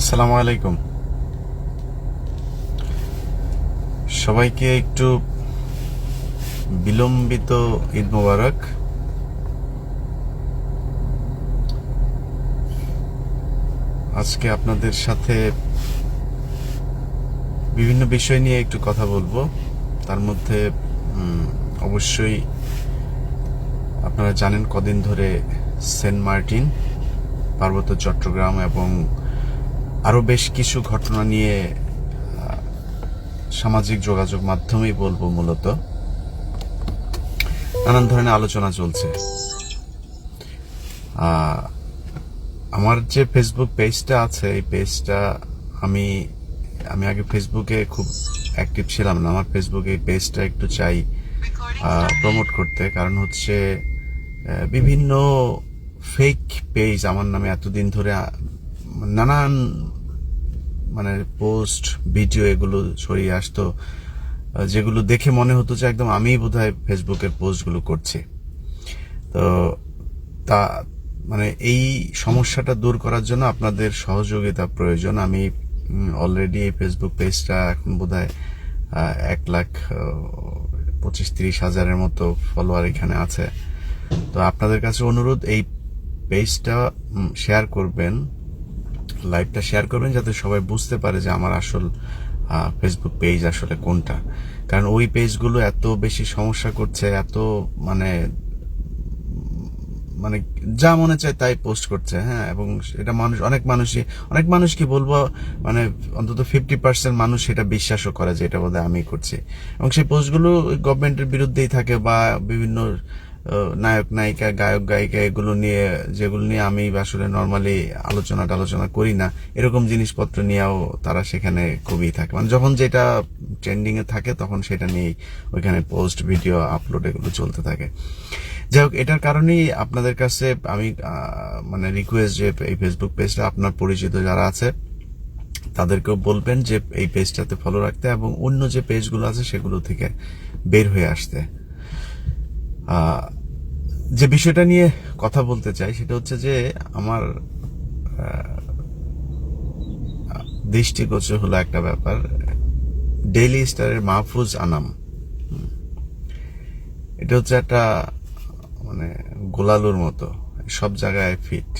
আসসালামু আলাইকুম। সবাইকে একটু বিলম্বিত ঈদ মোবারক। আজকে আপনাদের সাথে বিভিন্ন বিষয় নিয়ে একটু কথা বলব। তার মধ্যে অবশ্যই আপনারা জানেন কদিন ধরে সেন্ট মার্টিন, পার্বত্য চট্টগ্রাম এবং আরও বেশ কিছু ঘটনা নিয়ে সামাজিক যোগাযোগ মাধ্যমেই বলব মূলত। নানান ধরনের আলোচনা চলছে। আমার যে ফেসবুক পেজটা আছে, এই পেজটা আমি আমি আগে ফেসবুকে খুব অ্যাক্টিভ ছিলাম না। আমার ফেসবুকে এই পেজটা একটু চাই প্রমোট করতে। কারণ হচ্ছে বিভিন্ন ফেক পেজ আমার নামে এতদিন ধরে নানান মানে পোস্ট ভিডিও এগুলো ছড়িয়ে আসতো যেগুলো দেখে মনে হতো যে একদম আমিই বোধহয় ফেসবুকের পোস্টগুলো করছি। তো তা মানে এই সমস্যাটা দূর করার জন্য আপনাদের সহযোগিতা প্রয়োজন। আমি অলরেডি এই ফেসবুক পেজটা এখন বোধহয় আহ, এক লাখ পঁচিশ তিরিশ হাজারের মতো ফলোয়ার এখানে আছে। তো আপনাদের কাছে অনুরোধ এই পেজটা শেয়ার করবেন। লাইভটা শেয়ার করবেন যাতে সবাই বুঝতে পারে যে আমার আসল ফেসবুক পেজ আসলে কোনটা। কারণ ওই পেজগুলো এত বেশি সমস্যা করছে, এত মানে মানে যা মনে চায় তাই পোস্ট করছে হ্যাঁ? এবং এটা মানুষ, অনেক মানুষই, অনেক মানুষ কি বলব মানে অন্তত ফিফটি পার্সেন্ট মানুষ এটা বিশ্বাসও করে যে এটা বোধহয় আমি করছি। এবং সেই পোস্টগুলো গভর্নমেন্টের বিরুদ্ধেই থাকে বা বিভিন্ন নায়ক, নায়িকা, গায়ক, গায়িকা এগুলো নিয়ে, যেগুলো নিয়ে আমি আসলে নর্মালি আলোচনা টালোচনা করি না। এরকম জিনিসপত্র নিয়েও তারা সেখানে খুবই থাকে। মানে যখন যেটা ট্রেন্ডিং এ থাকে, তখন সেটা নিয়েই ওইখানে পোস্ট ভিডিও আপলোড এগুলো চলতে থাকে। যাই হোক, এটার কারণেই আপনাদের কাছে আমি মানে রিকোয়েস্ট যে এই ফেসবুক পেজটা আপনার পরিচিত যারা আছে, তাদেরকেও বলবেন যে এই পেজটাতে ফলো রাখতে এবং অন্য যে পেজগুলো আছে সেগুলো থেকে বের হয়ে আসতে। যে বিষয়টা নিয়ে কথা বলতে চাই সেটা হচ্ছে যে আমার দৃষ্টিগোচর হলো একটা ব্যাপার। ডেইলি স্টারের মাহফুজ আনাম এটা হচ্ছে একটা মানে গোলালুর মতো, সব জায়গায় ফিট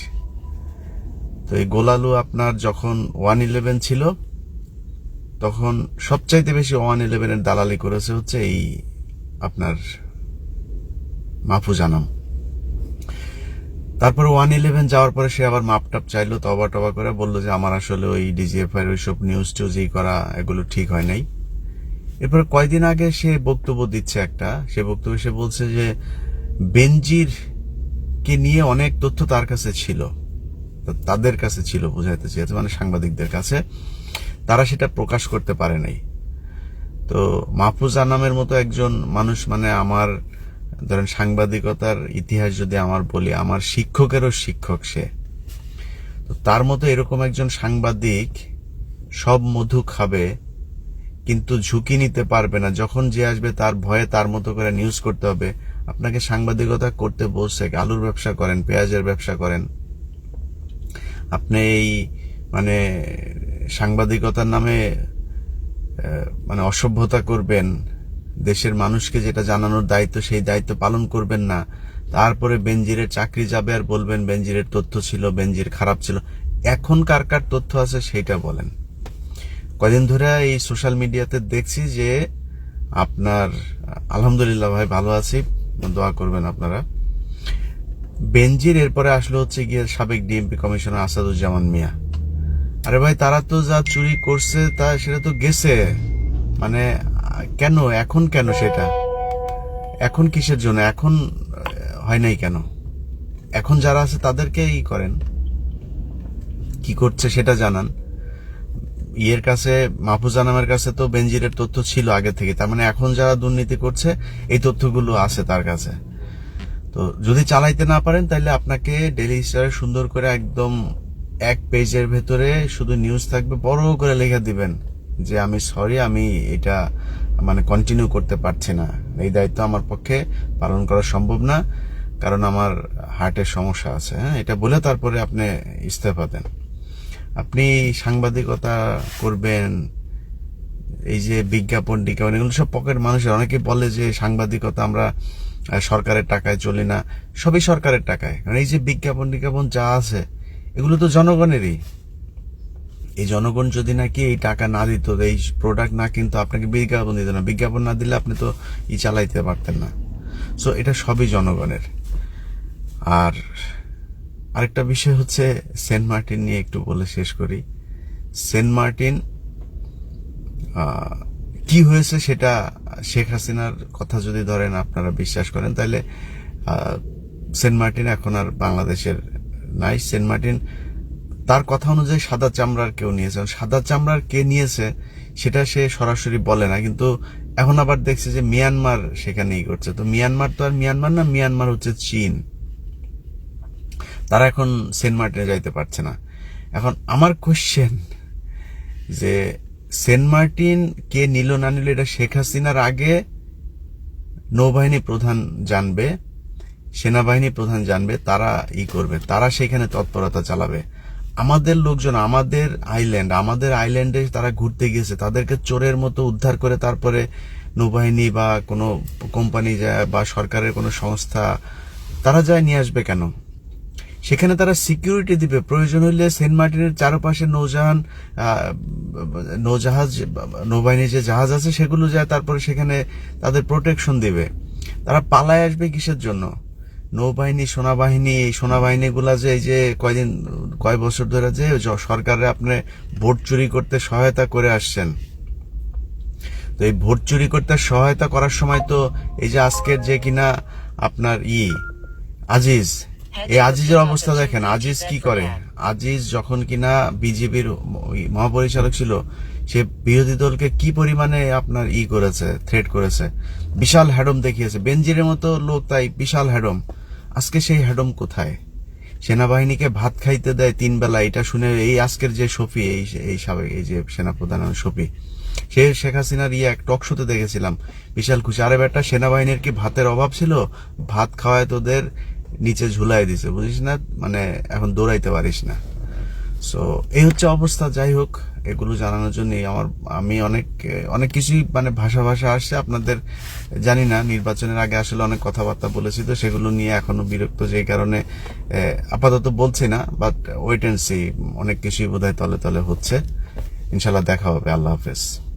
তো এই গোলালু আপনার যখন ওয়ান ইলেভেন ছিল, তখন সবচাইতে বেশি ওয়ান ইলেভেনের দালালি করেছে হচ্ছে এই আপনার মাহফুজ আনাম। তারপর ওয়ান ইলেভেন যাওয়ার পরে সে আবার মাপ টাপ চাইলো, তবা টবা করে বলল যে আমার আসলে ওই ডিজিএফ এর ওইসব নিউজ টিউজ এই করা, এগুলো ঠিক হয় নাই। এরপরে কয়দিন আগে সে বক্তব্য দিচ্ছে একটা, সে বক্তব্যে সে বলছে যে বেনজির কে নিয়ে অনেক তথ্য তার কাছে ছিল তাদের কাছে ছিল বোঝাইতে চেয়েছে মানে সাংবাদিকদের কাছে। তারা সেটা প্রকাশ করতে পারে নাই। তো মাহফুজ আনামের মতো একজন মানুষ মানে আমার ধরেন সাংবাদিকতার ইতিহাস যদি আমার বলি, আমার শিক্ষকেরও শিক্ষক সে। তার মতো এরকম একজন সাংবাদিক সব মধু খাবে, কিন্তু ঝুঁকি নিতে পারবে না। যখন যে আসবে তার ভয়ে তার মতো করে নিউজ করতে হবে। আপনাকে সাংবাদিকতা করতে বলছে, আলুর ব্যবসা করেন, পেঁয়াজের ব্যবসা করেন। আপনি এই মানে সাংবাদিকতার নামে মানে অসভ্যতা করবেন দেশের মানুষকে যেটা জানানোর দায়িত্ব, সেই দায়িত্ব পালন করবেন না। তারপরে বেঞ্জিরের চাকরি যাবে আর বলবেন বেঞ্জিরের তথ্য ছিল বেঞ্জির খারাপ ছিল। এখন কার কার তথ্য আছে সেটা বলেন। কদিন ধরে এই সোশ্যাল মিডিয়াতে দেখছি যে আপনার, আলহামদুলিল্লাহ ভাই ভালো আছি, দোয়া করবেন আপনারা। বেঞ্জির এরপরে আসলো হচ্ছে গিয়ে সাবেক ডিএমপি কমিশনার আসাদুজ্জামান মিয়া। আরে ভাই, তারা তো যা চুরি করছে তা, সেটা তো গেছে। মানে কেন? এখন কেন সেটা? এখন কিসের জন্য? এখন হয় নাই কেন? এখন যারা আছে তাদেরকেই করেন। কি করছে সেটা জানান। ইয়ের কাছে, মাহফুজ আনামের কাছে তো বেনজিরের তথ্য ছিল আগে থেকে। তার মানে এখন যারা দুর্নীতি করছে, এই তথ্যগুলো আছে তার কাছে। তো যদি চালাইতে না পারেন তাহলে আপনাকে ডেলি স্টারে সুন্দর করে একদম এক পেজের ভেতরে শুধু নিউজ থাকবে, বড় করে লিখে দিবেন। যে আমি সরি আমি এটা মানে কন্টিনিউ করতে পারছি না। এই দায়িত্ব আমার পক্ষে পালন করা সম্ভব না, কারণ আমার হার্টের সমস্যা আছে হ্যাঁ? এটা বলে তারপরে আপনি ইস্তফা দেন। আপনি সাংবাদিকতা করবেন, এই যে বিজ্ঞাপন টিজ্ঞাপন এগুলো সব পকেট মানুষের। অনেকে বলে যে সাংবাদিকতা আমরা সরকারের টাকায় চলি না। সবই সরকারের টাকায়। কারণ এই যে বিজ্ঞাপন টিজ্ঞাপন যা আছে, এগুলো তো জনগণেরই। এই জনগণ যদি নাকি এই টাকা না দিত, এই প্রোডাক্ট না কিন্তু, আপনাকে বিজ্ঞাপন দিত না। বিজ্ঞাপন না দিলে আপনি তো ই চালাইতে পারতেন না। সো এটা সবই জনগণের। আর আরেকটা বিষয় হচ্ছে সেন্ট মার্টিন নিয়ে একটু বলে শেষ করি। সেন্ট মার্টিন কি হয়েছে সেটা শেখ হাসিনার কথা যদি ধরেন আপনারা বিশ্বাস করেন, তাহলে সেন্ট মার্টিন এখন আর বাংলাদেশের নাই। সেন্ট মার্টিন তার কথা অনুযায়ী সাদা চামড়ার কেউ নিয়েছে। সাদা চামড়ার কে নিয়েছে, সেটা সে সরাসরি বলে না, কিন্তু এখন আবার দেখছে যে মিয়ানমার সেখানে ই করছে তো মিয়ানমার তো আর মিয়ানমার না, মিয়ানমার হচ্ছে চীন। তারা এখন সেন্ট মার্টিনে যাইতে পারছে না। এখন আমার কোশ্চেন যে সেন্ট মার্টিন কে নিল না নিল, এটা শেখ হাসিনার আগে নৌবাহিনী প্রধান জানবে, সেনাবাহিনী প্রধান জানবে, তারা ই করবে, তারা সেখানে তৎপরতা চালাবে। আমাদের লোকজন, আমাদের আইল্যান্ড আমাদের আইল্যান্ডে তারা ঘুরতে গিয়েছে। তাদেরকে চোরের মতো উদ্ধার করে তারপরে নৌবাহিনী বা কোনো কোম্পানি যায় বা সরকারের কোনো সংস্থা, তারা যায় নিয়ে আসবে কেন? সেখানে তারা সিকিউরিটি দিবে। প্রয়োজন হলে সেন্ট মার্টিনের চারপাশে নৌজাহান নৌজাহাজ, নৌবাহিনীর যে জাহাজ আছে সেগুলো যায় তারপরে সেখানে তাদের প্রোটেকশন দিবে। তারা পালায় আসবে কিসের জন্য? নৌবাহিনী, সোনাবাহিনী, এই সোনাবাহিনীগুলা যে এই যে কয়দিন, কয় বছর ধরে যে সরকারে আপনি ভোট চুরি করতে সহায়তা করে আসছেন। তো এই ভোট চুরি করতে সহায়তা করার সময় তো এই যে আজকের যে কিনা আপনার ই, আজিজ, এই আজিজের অবস্থা দেখেন, আজিজ কি করে? আজিজ যখন কিনা বিজেপির মহাপরিচালক ছিল, সে বিরোধী দলকে কি পরিমাণে আপনার ই করেছে থ্রেট করেছে? বিশাল হ্যাডম দেখিয়েছে। বেনজিরের মতো লোক তাই বিশাল হ্যাডম আজকে সেই হ্যাডম কোথায়? সেনাবাহিনীকে ভাত খাইতে দেয় তিন বেলা, এটা শুনে এই আজকের যে শফি, এই এই সাবেক এই যে সেনাপ্রধান শফি, সে শেখ হাসিনার ইয়ে এক টক শোতে দেখেছিলাম। বিশাল খুশি। আরে বেটা, সেনাবাহিনীর কি ভাতের অভাব ছিল? ভাত খাওয়ায় তোদের নিচে ঝুলাই দিছে, বুঝিস না? মানে এখন দৌড়াইতে পারিস না। সো এই হচ্ছে অবস্থা, যাই হোক। এগুলো জানানোর জন্য আমার, আমি অনেক অনেক কিছুই মানে ভাষা ভাষা আসছে, আপনাদের জানি না, নির্বাচনের আগে আসলে অনেক কথাবার্তা বলেছি তো সেগুলো নিয়ে এখনও বিরক্ত যে কারণে আপাতত বলছি না বাট ওয়েট অ্যান্ড সি অনেক কিছুই বোধহয় তলে তলে হচ্ছে। ইনশাল্লাহ দেখা হবে, আল্লাহ হাফেজ।